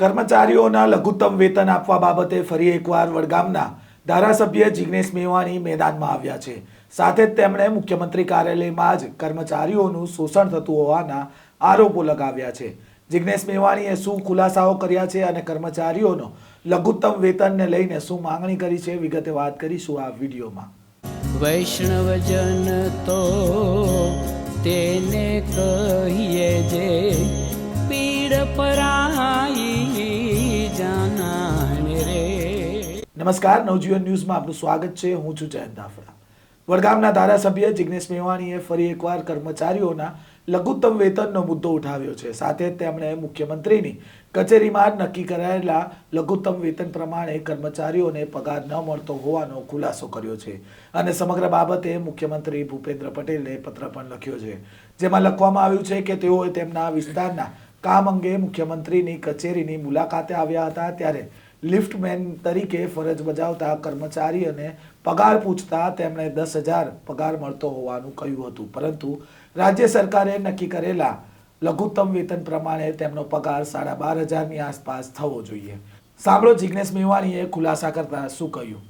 કર્મચારીઓના લઘુત્તમ વેતન આપવા બાબતે ફરી એકવાર વડગામના ધારાસભ્ય જિગ્નેશ મેવાણી મેદાનમાં આવ્યા છે. સાથે જ તેમણે મુખ્યમંત્રી કાર્યાલયમાં જ કર્મચારીઓનું શોષણ થતું હોવાના આરોપો લગાવ્યા છે. જિગ્નેશ મેવાણીએ શું ખુલાસાઓ કર્યા છે અને કર્મચારીઓનો લઘુત્તમ વેતનને લઈને શું માંગણી કરી છે વિગતે વાત કરીશું આ વિડીયોમાં. વૈષ્ણવજન તો તેને કહીએ જે પીડ પરાઈ નમસ્કાર, નવજીવન ન્યૂઝમાં આપનું સ્વાગત છે. હું છું જયંત દાફડા વડગામના ધારાસભ્ય જિગ્નેશ મેવાણીએ ફરી એકવાર કર્મચારીઓના લઘુત્તમ વેતનનો મુદ્દો ઉઠાવ્યો છે. સાથે તેમણે મુખ્યમંત્રીની કચેરીમાં નક્કી કરાયેલા લઘુત્તમ વેતન પ્રમાણે કર્મચારીઓને પગાર ન મળતો હોવાનો ખુલાસો કર્યો છે અને સમગ્ર બાબતે મુખ્યમંત્રી ભૂપેન્દ્ર પટેલને પત્ર પણ લખ્યો છે. જેમાં લખવામાં આવ્યું છે કે તેઓએ તેમના વિસ્તારના કામ અંગે મુખ્યમંત્રીની કચેરીની મુલાકાતે આવ્યા હતા. ત્યારે લિફ્ટમેન તરીકે ફરજ બજાવતા કર્મચારી અને પગાર પૂછતા તેમણે દસ હજાર પગાર મળતો હોવાનું કહ્યું હતું. પરંતુ રાજ્ય સરકારે નક્કી કરેલા લઘુત્તમ વેતન પ્રમાણે તેમનો પગાર સાડા બાર હજારની આસપાસ થવો જોઈએ. સાંભળો જિગ્નેશ મેવાણીએ ખુલાસા કરતા શું કહ્યું?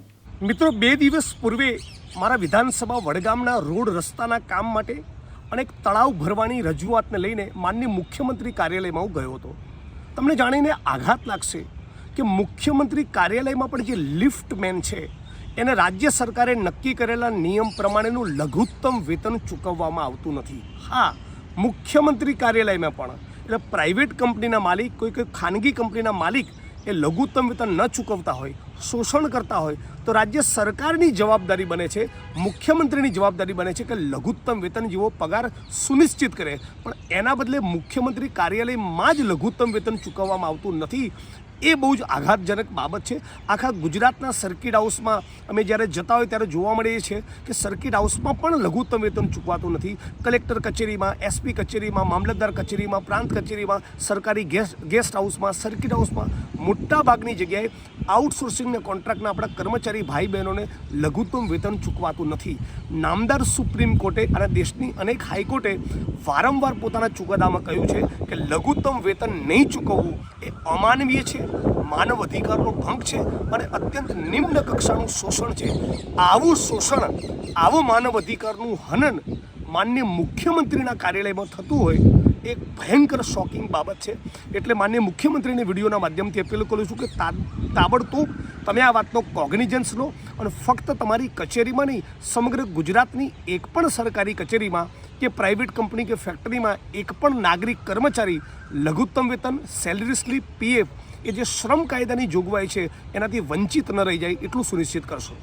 મિત્રો, બે દિવસ પૂર્વે મારા વિધાનસભા વડગામના રોડ રસ્તાના કામ માટે અને એક તળાવ ભરવાની રજૂઆતને લઈને માનનીય મુખ્યમંત્રી કાર્યાલયમાં હું ગયો હતો. તમને જાણીને આઘાત લાગશે કે મુખ્યમંત્રી કાર્યાલયમાં પણ જે લિફ્ટ મેન છે, એને રાજ્ય સરકારે નક્કી કરેલા નિયમ પ્રમાણેનું લઘુત્તમ વેતન ચૂકવવામાં આવતું નથી. હા, મુખ્યમંત્રી કાર્યાલયમાં પણ. એટલે પ્રાઇવેટ કંપનીના માલિક, કોઈ કોઈ ખાનગી કંપનીના માલિક એ લઘુત્તમ વેતન ન ચૂકવતા હોય, શોષણ કરતા હોય, તો રાજ્ય સરકારની જવાબદારી બને છે, મુખ્યમંત્રીની જવાબદારી બને છે કે લઘુત્તમ વેતન જેવો પગાર સુનિશ્ચિત કરે. પણ એના બદલે મુખ્યમંત્રી કાર્યાલયમાં જ લઘુત્તમ વેતન ચૂકવવામાં આવતું નથી. એ બહુ જ આઘાતજનક બાબત છે. આખા ગુજરાતના સર્કિટ હાઉસમાં અમે જ્યારે જતા હોય ત્યારે જોવા મળીએ છીએ કે સર્કિટ હાઉસમાં પણ લઘુત્તમ વેતન ચૂકવાતું નથી. કલેક્ટર કચેરીમાં એસપી કચેરીમાં, મામલતદાર કચેરીમાં, પ્રાંત કચેરીમાં, સરકારી ગેસ્ટ ગેસ્ટ હાઉસમાં સર્કિટ હાઉસમાં મોટાભાગની જગ્યાએ આઉટસોર્સિંગના કોન્ટ્રાક્ટના આપણા કર્મચારી ભાઈ બહેનોને લઘુત્તમ વેતન ચૂકવાતું નથી. નામદાર સુપ્રીમ કોર્ટે અને દેશની અનેક હાઈકોર્ટે વારંવાર પોતાના ચુકાદામાં કહ્યું છે કે લઘુત્તમ વેતન નહીં ચૂકવવું એ અમાનવીય છે. માનવ અધિકારનો ભંગ છે અને અત્યંત નિમ્ન કક્ષાનું શોષણ છે. આવું શોષણ, આવું માનવ અધિકારનું હનન માન્ય મુખ્યમંત્રીના કાર્યાલયમાં થતું હોય એક ભયંકર શોકિંગ બાબત છે. એટલે માન્ય મુખ્યમંત્રીને વિડીયોના માધ્યમથી અપીલ કરું છું કે તાબડતોબ તમે આ વાતનો કોગ્નિજન્સ લો અને ફક્ત તમારી કચેરીમાં નહીં, સમગ્ર ગુજરાતની એક પણ સરકારી કચેરીમાં કે પ્રાઇવેટ કંપની કે ફેક્ટરીમાં એક પણ નાગરિક કર્મચારી લઘુત્તમ વેતન સેલરી સ્લીપ પીએફ એ જે શ્રમ કાયદાની જોગવાઈ છે, એનાથી વંચિત ન રહી જાય એટલું સુનિશ્ચિત કરશો.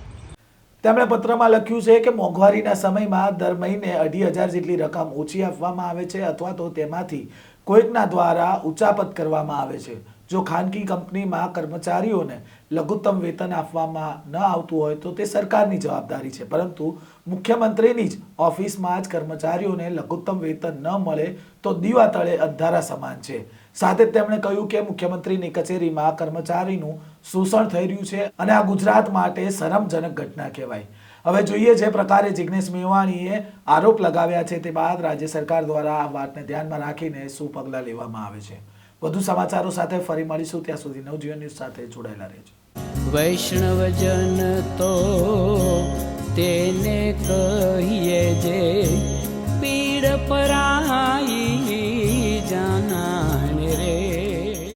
તેમણે પત્રમાં લખ્યું છે કે મોંઘવારીના સમયમાં દર મહિને અઢી હજાર જેટલી રકમ ઓછી આપવામાં આવે છે અથવા તો તેમાંથી કોઈકના દ્વારા ઉચાપત કરવામાં આવે છે. જો ખાનગી કંપનીમાં કર્મચારીઓને લઘુત્તમ વેતન આપવામાં ન આવતું હોય તો તે સરકારની જવાબદારી છે. પરંતુ મુખ્યમંત્રીની જ ઓફિસમાં જ કર્મચારીઓને લઘુત્તમ વેતન ન મળે તો દીવા તળે અંધારા સમાન છે. સાથે તેમણે કહ્યું કે મુખ્યમંત્રીની કચેરીમાં કર્મચારીનું શોષણ થઈ રહ્યું છે અને આ ગુજરાત માટે શરમજનક ઘટના કહેવાય. હવે જોઈએ જે પ્રકારે જિગ્નેશ મેવાણીએ આરોપ લગાવ્યા છે તે બાદ રાજ્ય સરકાર દ્વારા આ વાતને ધ્યાનમાં રાખીને શું પગલાં લેવામાં આવે છે? વધુ સમાચારો સાથે ફરી મળીશું. ત્યાં સુધી નવજીવન ન્યૂઝ સાથે જોડાયેલા રહેજો. વૈષ્ણવજન તો તેને કહીએ જે પીડ પરાઈ